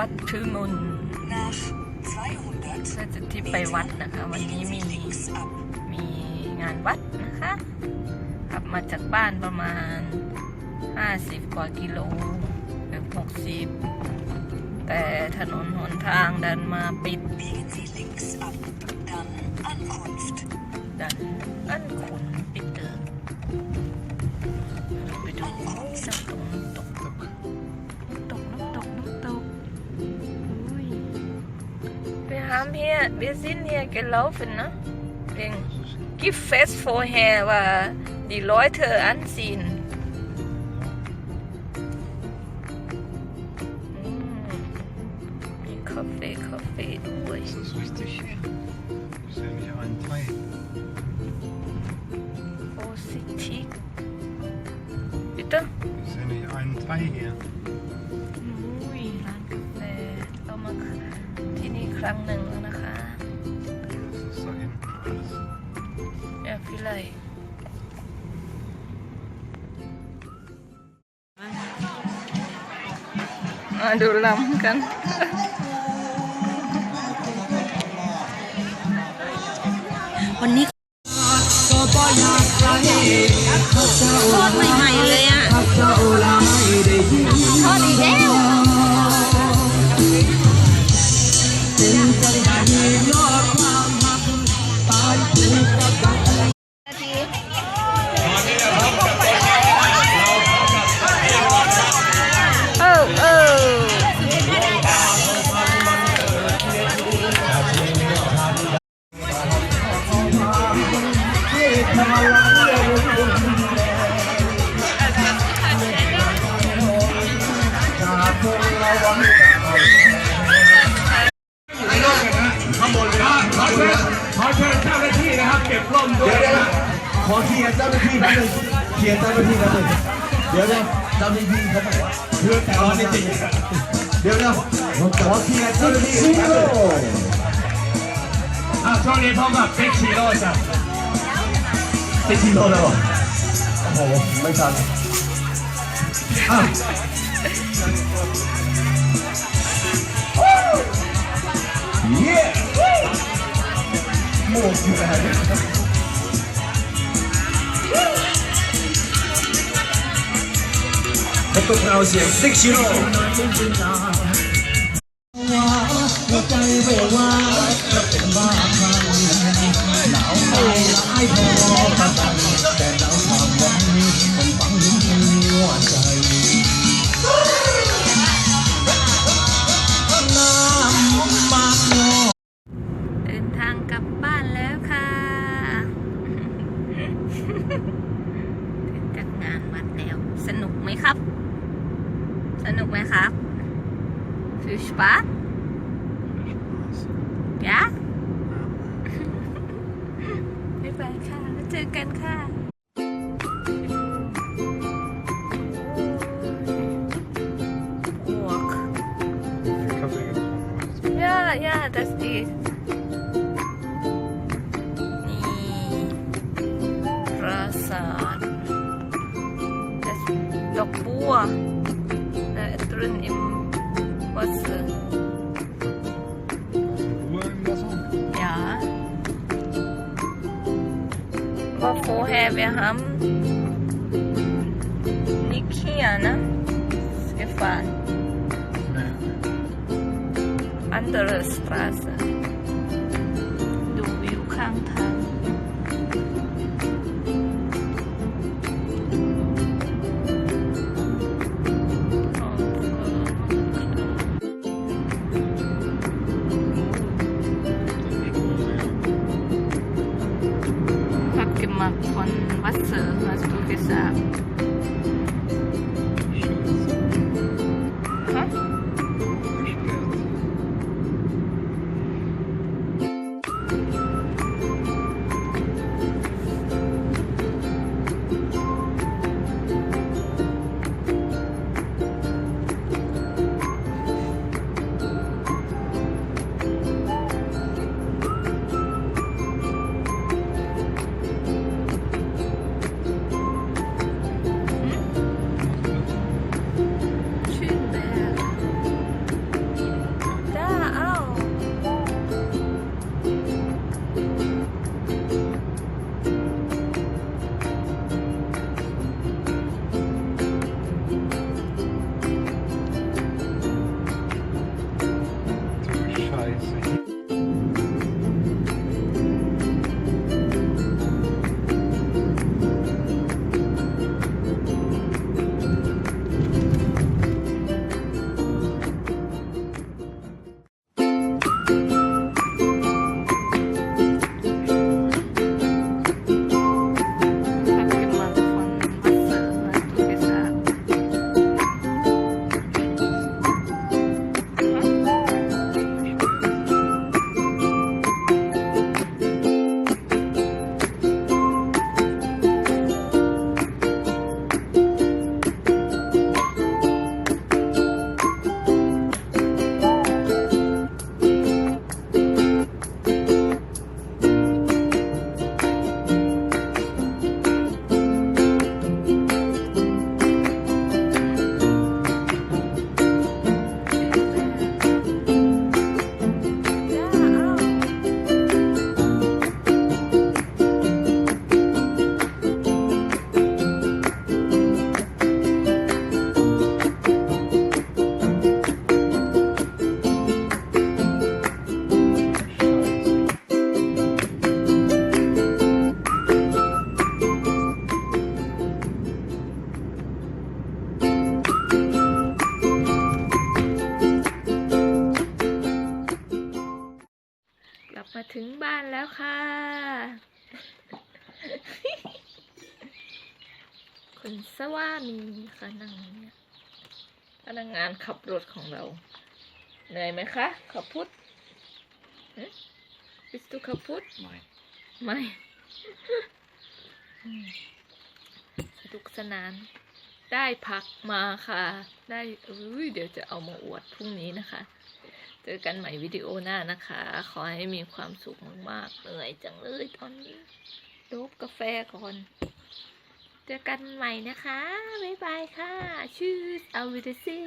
บัตทมุน Nach 200ก็จะที่ไปวัดนะคะ วันนี้มี links ab. มีงานวัดนะคะขับมาจากบ้านประมาณ 50 กว่ากิโลเกือบ60 แต่ถนนหนทางดันมาปิด Biegen Sie links ab. Dann Ankunft. ดันอันขุนปิดเดิน haben hier, wir sind hier gelaufen, ne? Den Giftfest vorher, war die Leute anziehen. Hm. Kaffee, Kaffee durch. Das ist richtig hier. Ich sehe nicht einen Teil. Wo sind? Bitte? Ich sehe nicht einen Teil hier. Ui, danke. Äh, ครั้งหนึ่งแล้วนะคะแอบฟิไลมาดูลำกัน วันนี้ทอดใหม่ๆเลยอะท เชิญขอเชิญเจ้าหน้าที่นะครับเก็บร่มด้วยนะขอเคลียร์เจ้าหน้าที่แป๊บนึงเคลียร์เจ้าหน้าที่แป๊บนึงเดี๋ยวนะเจ้าหน้าที่เขาบอกว่าเพื่อแต่ละนิติเดี๋ยวนะขอเคลียร์เจ้าหน้าที่แป๊บนึงอะช่วงนี้พบกับบิ๊กชีโร่จ้ะติดทีโร่แล้วเหรอโอ้โหไม่ทันอะเย้ หมวกอยู่ไหนพบกับเราเสียงซิ ทางกลับบ้านแล้วค่ะถึงจากงานวัดแล้ว สนุกไหมครับ สนุกไหมครับฟิชปาร์ยะบ๊ายบายค่ะ แล้วเจอกันค่ะ Walk. Kaffee getrunken. Ja, ja, das ist. สารดอกบัวและตรึนอิมวัสอย่าว่าโฟแฮเวฮัมนิคียนะสเกฟานอันเดอร์สตาสดูวิวข้างทาง คุณสวามีค่ะนั่งเนี่ยพนักงานขับรถของเรา เหนื่อยไหมคะขับพุทธวิสตุขับพุทธไม่ ไม่อืมสนุกสนาน ได้พักมาค่ะ ได้อุ้ยเดี๋ยวจะเอามาอวดพรุ่งนี้นะคะ เจอกันใหม่วิดีโอหน้านะคะ ขอให้มีความสุขมากๆเหนื่อยจังเลยตอนนี้โดบกาแฟก่อน เจอกันใหม่นะคะ บ๊ายบายค่ะ ชื่อเอาวิดซี